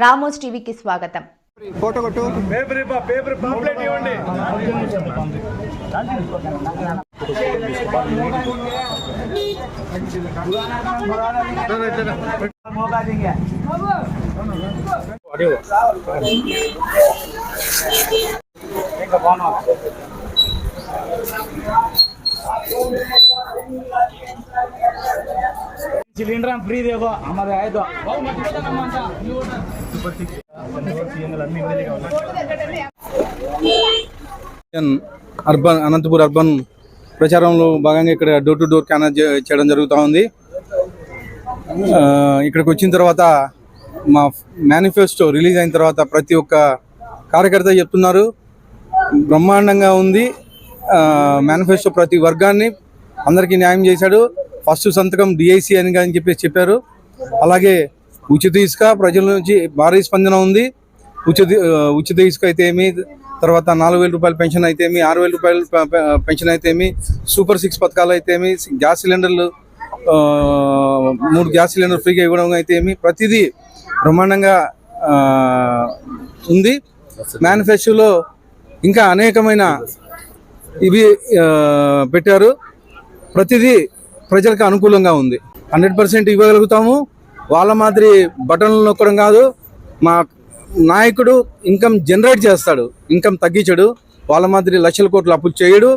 Ramos టీవీకి స్వాగతం. Photo cylinder free దేవో అమ్మది ಆಯ್ತು అర్బన్ అనంతపూర్ అర్బన్ ప్రచారంలో భాగంగా ఇక్కడ డోర్ టు డోర్ క్యాన్ చేయడం జరుగుతూ ఉంది. ఇక్కడికి వచ్చిన తర్వాత మా మేనిఫెస్టో రిలీజ్ అయిన తర్వాత ప్రతి ఒక్క కార్యకర్త చెప్తున్నారు. బ్రహ్మాండంగా ఉంది. మేనిఫెస్టో ప్రతి వర్గాన్ని అందరికీ న్యాయం చేశాడు. ఫస్ట్ సంతకం డిఐసి అని అని చెప్పేసి చెప్పారు. అలాగే ఉచిత ఇసుక ప్రజల నుంచి భారీ స్పందన ఉంది. ఉచిత ఉచిత ఇసుక అయితే ఏమి తర్వాత నాలుగు వేల రూపాయల పెన్షన్ అయితే ఏమి ఆరు వేల రూపాయల పెన్షన్ అయితే ఏమి సూపర్ సిక్స్ పథకాలు అయితే ఏమి గ్యాస్ సిలిండర్లు మూడు గ్యాస్ సిలిండర్ ఫ్రీగా ఇవ్వడం అయితే ఏమి ప్రతిదీ బ్రహ్మాండంగా ఉంది. మేనిఫెస్టోలో ఇంకా అనేకమైన ఇవి పెట్టారు. ప్రతిదీ ప్రజలకు అనుకూలంగా ఉంది. హండ్రెడ్ పర్సెంట్ ఇవ్వగలుగుతాము. వాళ్ళ మాదిరి బటన్లు నొక్కడం కాదు. మా నాయకుడు ఇన్కమ్ జనరేట్ చేస్తాడు. ఇన్కమ్ తగ్గించడు. వాళ్ళ మాదిరి లక్షల కోట్లు అప్పులు చేయడు.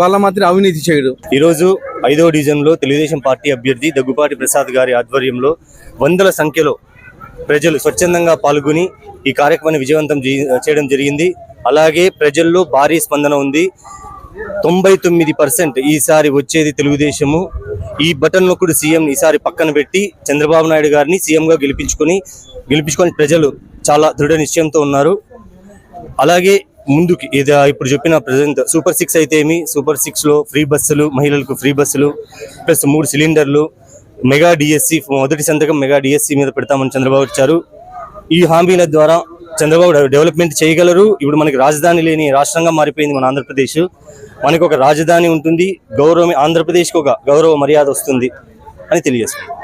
వాళ్ళ మాదిరి అవినీతి చేయడు. ఈరోజు ఐదవ డివిజన్లో తెలుగుదేశం పార్టీ అభ్యర్థి దగ్గుపాటి ప్రసాద్ గారి ఆధ్వర్యంలో వందల సంఖ్యలో ప్రజలు స్వచ్ఛందంగా పాల్గొని ఈ కార్యక్రమాన్ని విజయవంతం చేయడం జరిగింది. అలాగే ప్రజల్లో భారీ స్పందన ఉంది. తొంభై తొమ్మిది పర్సెంట్ ఈసారి వచ్చేది తెలుగుదేశము. ఈ బటన్ నొక్కుడు సీఎం ఈసారి పక్కన పెట్టి చంద్రబాబు నాయుడు గారిని సీఎంగా గెలిపించుకొని గెలిపించుకొని ప్రజలు చాలా దృఢ నిశ్చయంతో ఉన్నారు. అలాగే ముందుకి ఇది ఇప్పుడు చెప్పిన ప్రజెంట్ సూపర్ సిక్స్ అయితే ఏమి? సూపర్ సిక్స్లో ఫ్రీ బస్సులు మహిళలకు ఫ్రీ బస్సులు ప్లస్ మూడు సిలిండర్లు మెగా డిఎస్సి మొదటి సంతకం మెగా డిఎస్సి మీద పెడతామని చంద్రబాబు ఇచ్చారు. ఈ హామీల ద్వారా చంద్రబాబు డెవలప్మెంట్ చేయగలరు. ఇప్పుడు మనకి రాజధాని లేని రాష్ట్రంగా మారిపోయింది మన ఆంధ్రప్రదేశ్. మనకు ఒక రాజధాని ఉంటుంది. గౌరవం ఆంధ్రప్రదేశ్కి ఒక గౌరవ మర్యాద వస్తుంది అని తెలియజేస్తుంది